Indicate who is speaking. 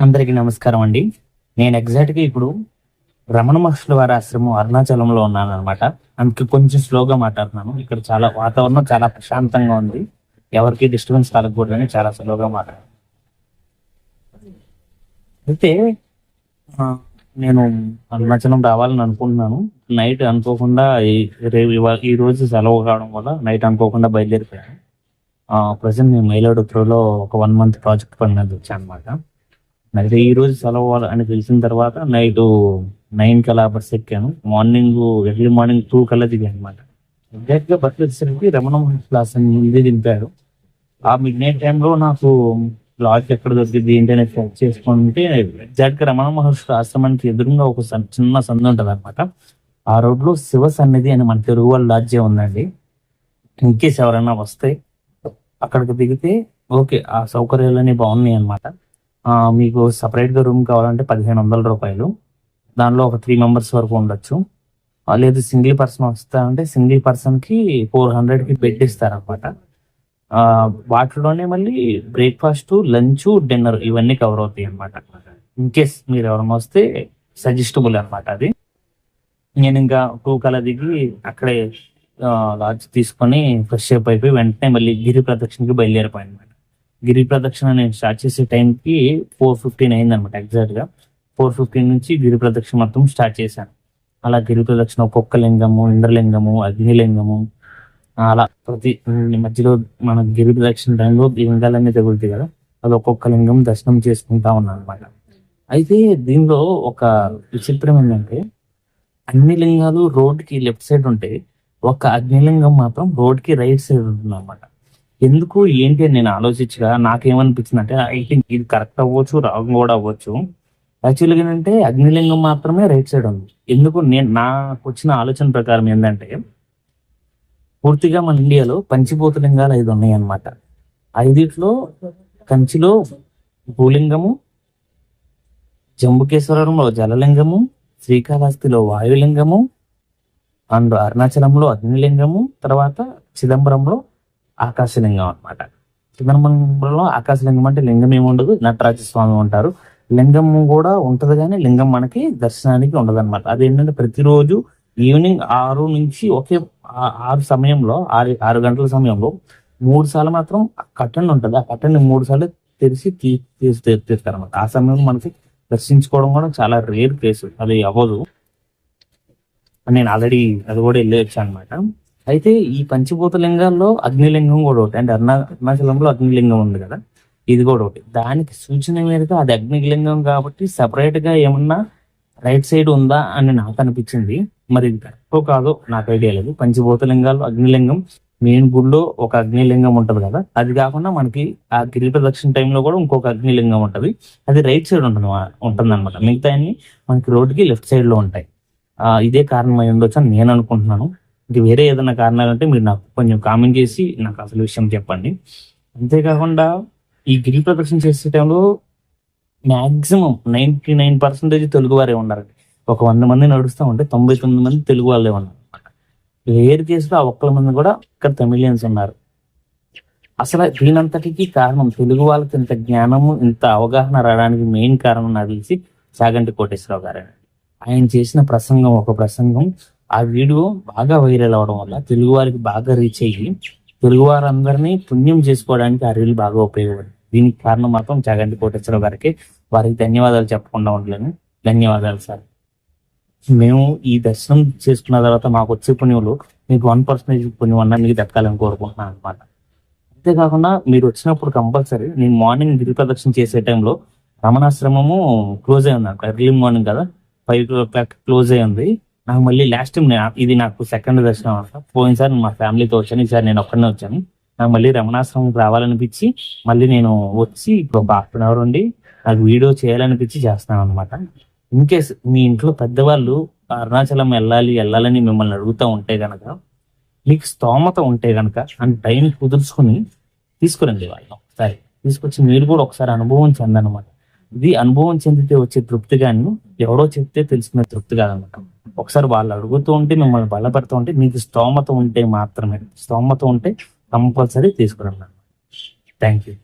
Speaker 1: అందరికీ నమస్కారం అండి. నేను ఎగ్జాక్ట్గా ఇప్పుడు రమణ మహర్షుల వారి ఆశ్రమం అరుణాచలంలో ఉన్నాను అనమాట అందుకే కొంచెం స్లోగా మాట్లాడుతున్నాను. ఇక్కడ చాలా వాతావరణం చాలా ప్రశాంతంగా ఉంది. ఎవరికి డిస్టర్బెన్స్ కలగకూడదని చాలా స్లోగా మాట్లాడు అయితే నేను అరుణాచలం రావాలని అనుకుంటున్నాను. నైట్ అనుకోకుండా ఈ- రోజు సెలవు కావడం వల్ల నైట్ అనుకోకుండా బయలుదేరిపోయాను. ప్రజెంట్ నేను మయిలాడుతురులో ఒక వన్ మంత్ ప్రాజెక్ట్ పని వచ్చాను అనమాట అయితే ఈ రోజు సెలవు అని తెలిసిన తర్వాత నైట్ నైన్ కల్లా బస్ ఎక్కాను. మార్నింగ్ ఎర్లీ మార్నింగ్ టూ కల్లా దిగాను అనమాట ఎగ్జాక్ట్గా బస్ వచ్చేసరికి రమణ మహర్షి క్లాస్ అని ముందే దింపారు. ఆ మిడ్ నైట్ టైంలో నాకు లాడ్జ్ ఎక్కడ దొరికింది ఏంటి అని చెక్ చేసుకుంటే ఎగ్జాక్ట్గా రమణ మహర్షి ఆశ్రమానికి ఎదురుగా ఒక చిన్న సందు ఉంటది అనమాట ఆ రోడ్లో శివ సన్నిధి అని మన తెలుగు వాళ్ళ లాడ్జే ఉందండి. ఇన్కేస్ ఎవరైనా వస్తే అక్కడికి దిగితే ఓకే ఆ సౌకర్యాలన్నీ బాగున్నాయి అనమాట మీకు సపరేట్గా రూమ్ కావాలంటే పదిహేను వందల రూపాయలు. దానిలో ఒక త్రీ మెంబర్స్ వరకు ఉండొచ్చు. లేదు సింగిల్ పర్సన్ వస్తా అంటే సింగిల్ పర్సన్కి ఫోర్ హండ్రెడ్కి బెడ్ ఇస్తారనమాట వాటిలోనే మళ్ళీ బ్రేక్ఫాస్ట్ లంచ్ డిన్నర్ ఇవన్నీ కవర్ అవుతాయి అనమాట ఇన్ కేస్ మీరు ఎవరైనా వస్తే సజెస్టబుల్ అనమాట అది. నేను ఇంకా టూ కల దిగి అక్కడే లాడ్జ్ తీసుకొని ఫ్రెష్ అప్ అయిపోయి వెంటనే మళ్ళీ గిరి ప్రదక్షిణకి బయలుదేరిపోయాను అనమాట గిరి ప్రదక్షిణ నేను స్టార్ట్ చేసే టైంకి ఫోర్ ఫిఫ్టీన్ అయింది అనమాట ఎగ్జాక్ట్గా ఫోర్ ఫిఫ్టీన్ నుంచి గిరి ప్రదక్షిణ మొత్తం స్టార్ట్ చేశాను. అలా గిరి ప్రదక్షిణ ఒక్కొక్క లింగము ఇంద్రలింగము అగ్నిలింగము అలా ప్రతి మధ్యలో మన గిరి ప్రదక్షిణ టైంలో లింగాలన్నీ తగులుతాయి కదా అది ఒక్కొక్క లింగం దర్శనం చేసుకుంటా ఉన్నాను అనమాట అయితే దీనిలో ఒక విచిత్రం ఏంటంటే అన్ని లింగాలు రోడ్కి లెఫ్ట్ సైడ్ ఉంటాయి ఒక అగ్నిలింగం మాత్రం రోడ్కి రైట్ సైడ్ ఉంటుంది అనమాట ఎందుకు ఏంటి అని నేను ఆలోచించగా నాకేమనిపించింది అంటే ఐ థింక్ ఇది కరెక్ట్ అవ్వచ్చు రాంగ్ కూడా అవ్వచ్చు. యాక్చువల్గా ఏంటంటే అగ్నిలింగం మాత్రమే రైట్ సైడ్ ఉంది. ఎందుకు నేను నాకు వచ్చిన ఆలోచన ప్రకారం ఏంటంటే పూర్తిగా మన ఇండియాలో పంచిభూత లింగాలు ఐదు ఉన్నాయి అన్నమాట ఐదిట్లో కంచిలో భూలింగము జంబుకేశ్వరంలో జలలింగము శ్రీకాళహస్తిలో వాయులింగము అండ్ అరుణాచలంలో అగ్నిలింగము తర్వాత చిదంబరంలో ఆకాశలింగం అనమాట చిదంబరంలో ఆకాశలింగం అంటే లింగం ఏమి ఉండదు నటరాజ స్వామి ఉంటారు. లింగం కూడా ఉంటది కానీ లింగం మనకి దర్శనానికి ఉండదు అనమాట అదేంటంటే ప్రతిరోజు ఈవినింగ్ ఆరు నుంచి ఒకే ఆరు సమయంలో ఆరు ఆరు గంటల సమయంలో మూడు సార్లు మాత్రం కట్టండి ఉంటుంది. ఆ కట్టండి మూడు సార్లు తెరిచి తీ తీసి తీస్తారు అనమాట ఆ సమయంలో మనకి దర్శించుకోవడం కూడా చాలా రేర్ కేసు అది అవ్వదు. నేను ఆల్రెడీ అది కూడా వెళ్ళి వచ్చాను అనమాట అయితే ఈ పంచభూత లింగాల్లో అగ్నిలింగం కూడా ఒకటి. అంటే అరుణా అరుణాచలంలో అగ్నిలింగం ఉంది కదా? ఇది కూడా ఒకటి. దానికి సూచన మీదుగా అది అగ్నిలింగం కాబట్టి సపరేట్గా ఏమన్నా రైట్ సైడ్ ఉందా అని నాకు అనిపించింది. మరి ఇది కరెక్టో కాదో నాకు ఐడియా లేదు. పంచభూత లింగాలు అగ్నిలింగం మెయిన్ గుడిలో ఒక అగ్నిలింగం ఉంటది కదా? అది కాకుండా మనకి ఆ గిరి ప్రదక్షిణ టైంలో కూడా ఇంకొక అగ్నిలింగం ఉంటది. అది రైట్ సైడ్ ఉంటుంది ఉంటుంది అనమాట మిగతా మనకి రోడ్డుకి లెఫ్ట్ సైడ్లో ఉంటాయి. ఇదే కారణం ఉండొచ్చు అని నేను అనుకుంటున్నాను. ఇది వేరే ఏదైనా కారణాలు అంటే మీరు నాకు కొంచెం కామెంట్ చేసి నాకు అసలు విషయం చెప్పండి. అంతేకాకుండా ఈ గిరి ప్రదక్షిణ చేసే టైంలో maximum ninety nine percentage Telugu వారే ఉన్నారండి. ఒక వంద మంది నడుస్తూ ఉంటే తొంభై తొమ్మిది మంది తెలుగు వాళ్ళే ఉన్నారు. వేరు కేసులో ఆ ఒక్కల మంది కూడా ఇక్కడ తమిళియన్స్ ఉన్నారు. అసలు దీనంతటికి కారణం తెలుగు వాళ్ళకి ఇంత జ్ఞానము ఇంత అవగాహన రావడానికి మెయిన్ కారణం నాకు తెలిసి చాగంటి కోటేశ్వరరావు గారు. ఆయన చేసిన ప్రసంగం ఒక ప్రసంగం. ఆ వీడియో బాగా వైరల్ అవడం వల్ల తెలుగు వారికి బాగా రీచ్ అయ్యి తెలుగు వారందరినీ పుణ్యం చేసుకోవడానికి ఆ రీల్ బాగా ఉపయోగపడింది. దీనికి కారణం మాత్రం చాగంటి కోటేశ్వరరావు గారికి వారికి ధన్యవాదాలు చెప్పకుండా ఉండలేను. ధన్యవాదాలు సార్. మేము ఈ దర్శనం చేసుకున్న తర్వాత మాకు వచ్చే పుణ్యంలో మీకు వన్ పర్సెంటేజ్ పుణ్యం అన్న మీకు దక్కాలని కోరుకుంటున్నాను అనమాట అంతేకాకుండా మీరు వచ్చినప్పుడు కంపల్సరీ నేను మార్నింగ్ గిరి ప్రదక్షిణ చేసే టైంలో రమణాశ్రమము క్లోజ్ అయి ఉంది. ఎర్లీ మార్నింగ్ కదా. ఫైవ్ ఓ క్లాక్ క్లోజ్ అయి ఉంది. నాకు మళ్ళీ లాస్ట్ టైం ఇది నాకు సెకండ్ దర్శనం అనమాట పోయినసారి మా ఫ్యామిలీతో వచ్చాను. ఈసారి నేను ఒక్కడనే వచ్చాను. నాకు మళ్ళీ రమణాశ్రమం రావాలనిపించి మళ్ళీ నేను వచ్చి ఇప్పుడు ఒక హాఫ్ అన్ అవర్ ఉండి నాకు వీడియో చేయాలనిపించి చేస్తున్నాను అనమాట ఇన్ కేస్ మీ ఇంట్లో పెద్దవాళ్ళు అరుణాచలం వెళ్ళాలి వెళ్ళాలని మిమ్మల్ని అడుగుతూ ఉంటే గనక మీకు స్తోమత ఉంటే గనక అండ్ టైం కుదుర్చుకుని తీసుకురండి వాళ్ళని ఒకసారి. తీసుకొచ్చి మీరు కూడా ఒకసారి అనుభవం చెందనమాట. ఇది అనుభవం చెందితే వచ్చే తృప్తి కానీ ఎవడో చెప్తే తెలుసుకునే తృప్తి కాదనమాట. ఒకసారి వాళ్ళు అడుగుతూ ఉంటే మిమ్మల్ని బలపడుతూ ఉంటే మీకు స్తోమత ఉంటే మాత్రమే. స్తోమత ఉంటే కంపల్సరీ తీసుకురండి. Thank you